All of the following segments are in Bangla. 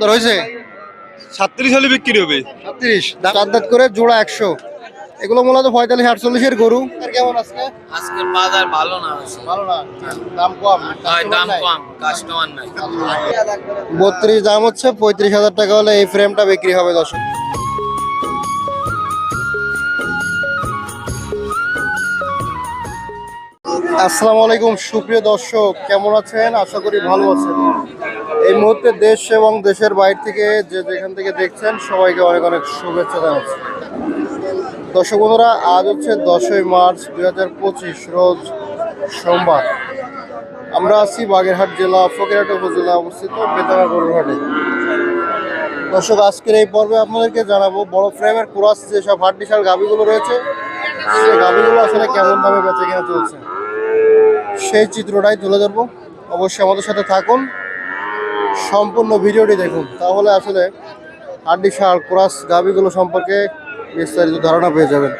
দর হয়েছে। সাতত্রিশ হলে বিক্রি হবে। সাতত্রিশ। চার দাঁত করে জোড়া একশো। এগুলো মূলত পঁয়তাল্লিশ আটচল্লিশের গরু। আর কেমন আজকে? আজকের বাজার ভালো না। আছে ভালো না? দাম কম? দাম কম। কাস্টমার নাই। বত্রিশ দাম হচ্ছে পঁয়ত্রিশ হাজার টাকা হলে এই ফ্রেমটা বিক্রি হবে দর্শক। আসসালামু আলাইকুম সুপ্রিয় দর্শক। কেমন আছেন? আশা করি ভালো আছেন। এই মুহূর্তে দেশ এবং দেশের বাইরে থেকে যে যেখান থেকে দেখছেন, সবাইকে অনেক অনেক শুভেচ্ছা জানাচ্ছি। দর্শক বন্ধুরা, আজ হচ্ছে দশই মার্চ দুই হাজার পঁচিশ, রোজ সোমবার। আমরা আছি বাগেরহাট জেলা, ফকিরহাট উপজেলা অবস্থিত বেতারা গরুরহাটে। দর্শক, আজকের এই পর্বে আপনাদেরকে জানাব, বড় ফ্রেমের ক্রস যেসব হাড্ডিসার গাভিগুলো রয়েছে, সেই গাভিগুলো আসলে কেমন দামে বেচে কেনা চলছে? সেই চিত্রটাই তুলে ধরবো। অবশ্যই আমাদের সাথে থাকুন। সম্পূর্ণ ভিডিওটি দেখুন। তাহলে আসলে হাড্ডিসার ক্রস গাভিগুলো সম্পর্কে বিস্তারিত ধারণা পেয়ে যাবেন।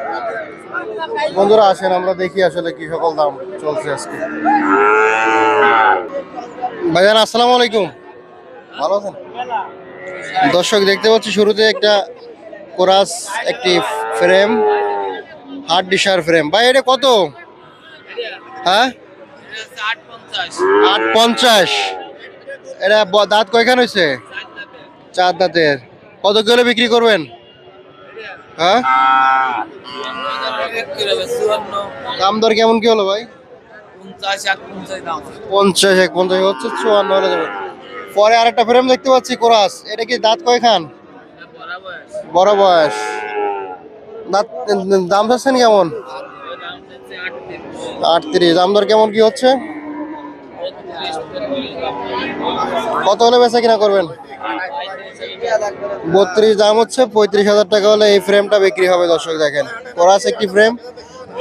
বন্ধুরা, আসেন, আমরা দেখি আসলে কি সকল দাম চলছে আজকে। ভাইজান, আসসালামু আলাইকুম। ভালো আছেন? দর্শক, দেখতে পাচ্ছি শুরুতে একটা কোরাস, একটি ফ্রেম হার্ড ডিশার ফ্রেম। ভাই, এটা কত? হ্যাঁ? আট পঞ্চাশ এটা দাঁত কয়খান হয়েছে চার দাঁতের। কত কিলো বিক্রি করবেন? হ্যাঁ? দাম দর কেমন কি হলো ভাই? পঞ্চাশ, এক পঞ্চাশ হচ্ছে চুয়ান্ন হলে যাবে। পরে আরেকটা ফ্রেম দেখতে পাচ্ছি, কোরাস। এটা কি দাঁত কয়খান? বড় বয়স। দাঁত, দাম চাচ্ছেন কেমন? আটত্রিশ। দাম দর কেমন কি হচ্ছে? কত হলে বেচা কিনা করবেন? বত্রিশ দাম হচ্ছে পঁয়ত্রিশ হাজার টাকা হলে এই ফ্রেমটা বিক্রি হবে দর্শক দেখেন। কোরাস একটি ফ্রেম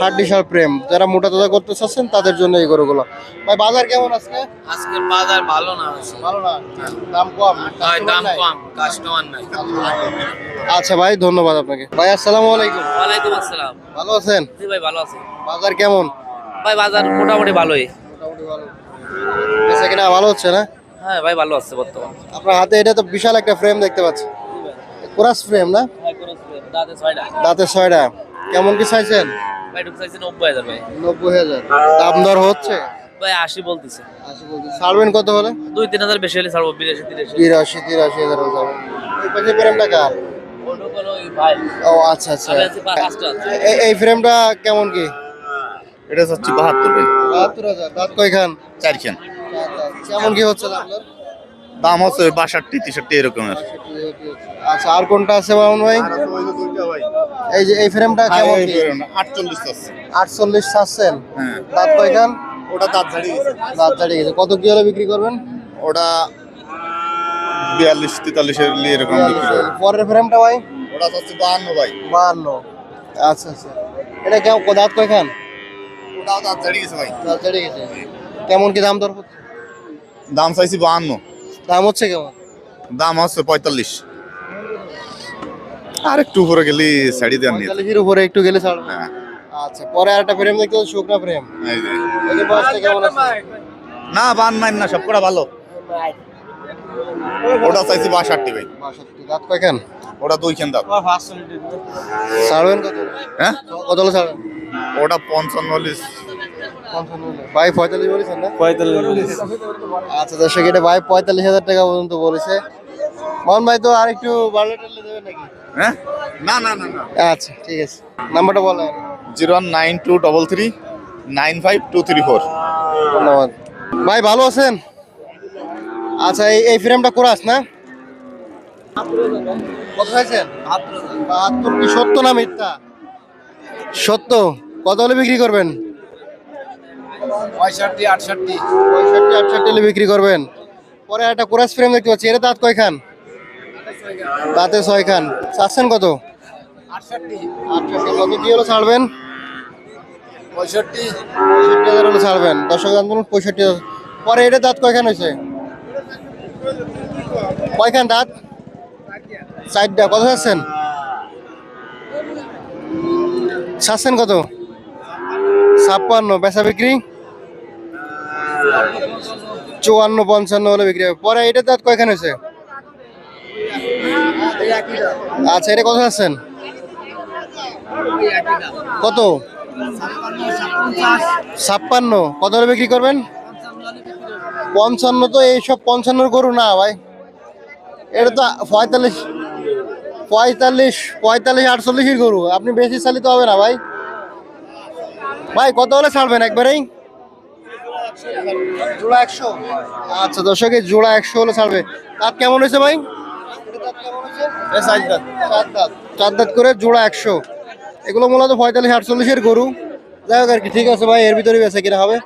হাড্ডিসার ফ্রেম যারা মোটা তাজা করতে চাচ্ছেন তাদের জন্য এই গরুগুলো। ভাই বাজার কেমন আজকে? আজকের বাজার ভালো না ভালো না? দাম কম? হয় দাম কম কাস্টমার নাই। আচ্ছা ভাই ধন্যবাদ আপনাকে। ভাই আসসালামু আলাইকুম। ওয়ালাইকুম আসসালাম। ভালো আছেন? জি ভাই ভালো আছে। বাজার কেমন? ভাই বাজার মোটামুটি ভালোই। মোটামুটি ভালো। বেচা কিনা ভালো হচ্ছে না? হ্যাঁ ভাই ভালো আছে বর্তমান। আপনার হাতে এটা তো বিশাল একটা ফ্রেম দেখতে পাচ্ছি। কোরাস ফ্রেম না? দাঁতে ছয়টা। কেমন কি চাইছেন? ভাই নব্বই হাজার ভাই। নব্বই হাজার। দাম দর হচ্ছে? ভাই আশি বলতেছে। আশি বলতে ছাড়বেন কত হলে? দুই তিন হাজার বেশি হলে ছাড়বো বিরাশি তিরাশি। হাজার হয়ে যাবে এই পাশে ফ্রেমটা কার? ও আচ্ছা আচ্ছা। এই ফ্রেমটা কেমন কি? এটা হচ্ছে বাহাত্তর ভাই। বাহাত্তর হাজার। দাঁত কয়খান? চারখান। কেমন কি হচ্ছে দাম? হচ্ছে বাষট্টি তেষট্টি এরকমের। আচ্ছা আর কোনটা আছে মামুন ভাই? এই যে এই ফ্রেমটা কেমন আটচল্লিশ আটচল্লিশ চাচ্ছেন। হ্যাঁ। দাঁত কয়খান? ওটা দাঁত ঝাড়ি গেছে। দাঁত দাঁড়িয়ে গেছে। কত কি হলে বিক্রি করবেন? ওটা বিয়াল্লিশ তেতাল্লিশের লিয়ে এরকম পরের ফ্রেমটা ভাই? ওটা হচ্ছে বাহান্ন ভাই। বাহান্ন। আচ্ছা আচ্ছা। এটা কেমন দাঁত কয়খান? দাঁত গেছে ভাই। দাঁত গেছে। কেমন কি দাম দর হচ্ছে? দাম চাইছি বাহান্ন। দাম হচ্ছে কেমন? দাম হচ্ছে পঁয়তাল্লিশ। আর একটু উপরে গেলি শাড়ি দেন পঁয়তাল্লিশের উপরে একটু গেলে হ্যাঁ। আচ্ছা পরে আরেকটা ফ্রেম দেখতে শুকনা ফ্রেম এই যে। বয়সটা কেমন আছে? না বান নাই না সব কটা ভালো। ওটা চাইছি বাষট্টি ভাই। বাষট্টি। দাঁত কয়খান? ওটা দুইখান দাম ছাড়বেন কত? হ্যাঁ? কত ছাড়বেন? ওটা পঞ্চান্ন পঞ্চান্ন ভাই পঁয়তাল্লিশ বলেছেন না? আচ্ছা দর্শক এটা ভাই পঁয়তাল্লিশ হাজার টাকা পর্যন্ত বলেছে। মোহন ভাই তো আর একটু বাড়লে টাড়লে দেবেন নাকি? হ্যাঁ? না না না না। আচ্ছা ঠিক আছে। নাম্বারটা বলেন zero one nine two double three nine five two three four. ধন্যবাদ। ভাই ভালো আছেন? আচ্ছা এই এই ফ্রেমটা কোরাস না? কত বাহাত্তর কি সত্য না মিথ্যা? সত্য। কত হলে বিক্রি করবেন? পঁয়ষট্টি আটষট্টি। পঁয়ষট্টি আটষট্টি হলে বিক্রি করবেন। পরে একটা কোরাস ফ্রেম দেখতে পাচ্ছি এটা দাঁত কয়খান? দাঁতে ছয় খান চাচ্ছেন কত? আটষট্টি। আটষট্টি। কত কি হলো ছাড়বেন? পঁয়ষট্টি। পঁয়ষট্টি হাজার হলে ছাড়বেন। দর্শক পঁয়ষট্টি হাজার। পরে এটা দাঁত কয়খান হয়েছে? কয়খান দাঁত? চারটা। কত চাচ্ছেন? চাচ্ছেন কত? ছাপ্পান্ন, বেচা বিক্রি? চুয়ান্ন, পঞ্চান্ন হলে বিক্রি হবে। পরে এটা দাঁত কয়খান হয়েছে? আচ্ছা এটা কত আছেন কত? ছাপ্পান্ন, কত হলে বিক্রি করবেন? পঞ্চান্ন তো এইসব পঞ্চান্নর গরু না ভাই। এটা তো পঁয়তাল্লিশ পঁয়তাল্লিশ পঁয়তাল্লিশ, আটচল্লিশের গরু। আপনি বেশি চালিত হবে না ভাই। ভাই কত হলে ছাড়বেন একবারেই? জোড়া একশো। আচ্ছা দর্শকের জোড়া একশো হলে ছাড়বে। দাঁত কেমন হয়েছে ভাই? চার দাঁত। করে জোড়া একশো। এগুলো মূলত পঁয়তাল্লিশ আটচল্লিশের গরু। যাই হোক আর কি ঠিক আছে ভাই এর ভিতরে বেঁচে কিনা হবে।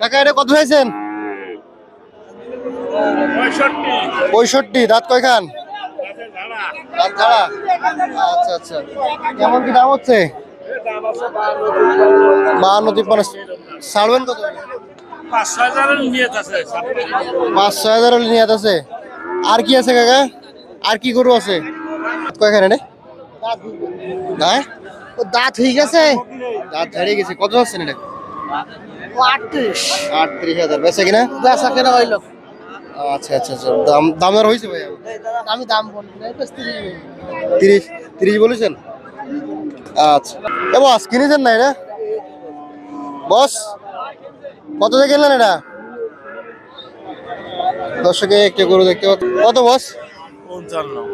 কাকা এটা কত হয়েছেন পঁয়ষট্টি। দাঁত কয়খান? দাঁত ছাড়া আচ্ছা আচ্ছা। কেমন কি দাম হচ্ছে? বাহান্ন তিপ্পান্ন। ছাড়বেন কত পাঁচ ছয় হাজার নিয়ে আছে আর কি আছে কাকা? আর কি গরু আছে? কয়খানে রে? হ্যাঁ? ও দাঁত হয়ে গেছে? দাঁত ছাড়িয়ে গেছে। কত আছেন এটা? আটত্রিশ। আটত্রিশ হাজার। বেচে কিনা? বেচা কেনা হইল। আচ্ছা আচ্ছা আচ্ছা। দাম দাম আর হয়েছে ভাই আমি দাম বলি তিরিশ তিরিশ বলেছেন? আচ্ছা। এ বস কিনেছেন না এটা? বস কত দিয়ে কিনলেন এটা? দর্শকে একটা গরু দেখতে পাচ্ছি। কত বস?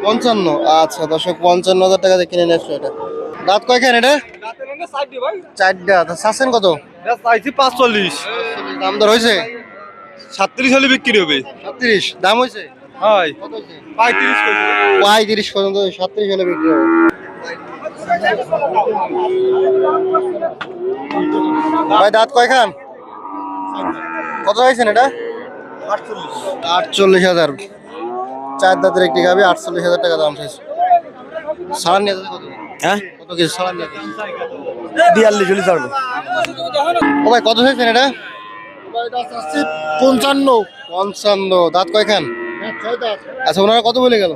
পঞ্চান্ন। আচ্ছা দর্শক পঞ্চান্ন হাজার টাকা দিয়ে কিনে নিয়ে এসছো এটা। দাঁত কয়খান এটা? চারটা তা চাচ্ছেন কত? চাইছি পাঁচচল্লিশ। দাম দর হয়েছে? সাতত্রিশ হলে বিক্রি হবে। সাতত্রিশ। দাম হয়েছে? হয়। পঁয়ত্রিশ পঁয়ত্রিশ পর্যন্ত সাতত্রিশ হলে বিক্রি হবে। ভাই দাঁত কয়খান? কত হয়েছেন এটা? আটচল্লিশ হাজার। চার দাঁতের একটি গাবি আটচল্লিশ হাজার টাকা দাম চাইছে। সাড়ান নিয়ে কত? হ্যাঁ? কত কিছু সাড়ান নিয়ে বিয়াল্লিশ হলে ছাড়বো। ও ভাই কত হয়েছেন এটা? পঞ্চান্ন। পঞ্চান্ন। দাঁত কয়খান? আচ্ছা ওনারা কত বলে গেল?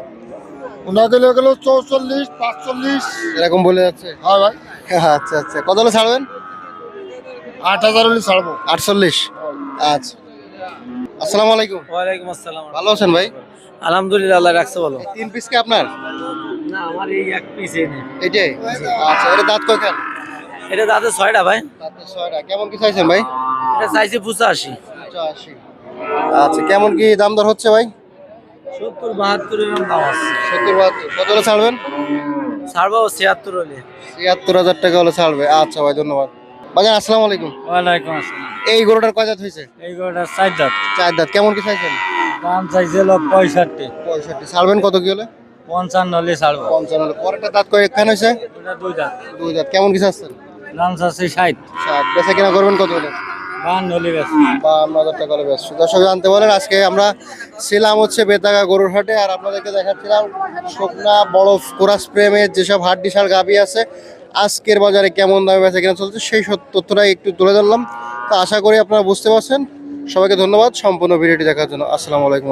ওনাদের গেল চৌচল্লিশ পাঁচচল্লিশ। এরকম বলে যাচ্ছে। হয় ভাই। আচ্ছা আচ্ছা। কত হলে ছাড়বেন? আট হাজার হলে ছাড়বো। আটচল্লিশ? আচ্ছা। আসসালামু আলাইকুম। ওয়ালাইকুম আসসালাম। ভালো আছেন ভাই? আলহামদুলিল্লাহ আল্লাহ রাখছে বলো এই তিন পিস কি আপনার? না আমার এই এক পিস এটাই? আচ্ছা এটা দাঁত কয়খান এটা দাঁতে ছয়টা ভাই। দাঁতে ছয়টা। কেমন কি চাইছেন ভাই? এটা চাইছে পঁচাশি। পঁচাশি। আচ্ছা কেমন কি দাম দর হচ্ছে ভাই? সত্তর বাহাত্তর এরকম দাম আছে। সত্তর বাহাত্তর। কত হলে ছাড়বেন? ছাড়বো ছিয়াত্তর হলে। ছিয়াত্তর হাজার টাকা হলে ছাড়বে। আচ্ছা ভাই ধন্যবাদ। ভাই আসসালামু আলাইকুম। ওয়ালাইকুম আসসালাম। এই গরুটার কয় দাঁত হয়েছে? এই গোটা চার দাঁত চার দাঁত কেমন কি চাইছেন? দাম চাইছিল পঁয়ষট্টি। পঁয়ষট্টি। ছাড়বেন কত কি হলে? পঞ্চান্ন হলে ছাড়বো। পঞ্চান্ন হলে। পরেরটা দাঁত কয় এখানে হয়েছে? দুই দাঁত। দুই দাঁত। কেমন কি চাচ্ছেন? দাম চাচ্ছে ষাট। ষাট। বেচা কেনা করবেন কত হলে? বেশ দর্শক জানতে বলেন আজকে আমরা ছিলাম হচ্ছে আর আপনাদেরকে দেখাচ্ছিলাম শুকনা বড় যেসব আছে, আজকের বাজারে কেমন দামে বেঁচে কেনা চলছে সেই তথ্যটা তথ্যটাই একটু তুলে ধরলাম। তো আশা করি আপনারা বুঝতে পারছেন। সবাইকে ধন্যবাদ সম্পূর্ণ ভিডিওটি দেখার জন্য। আসসালামু আলাইকুম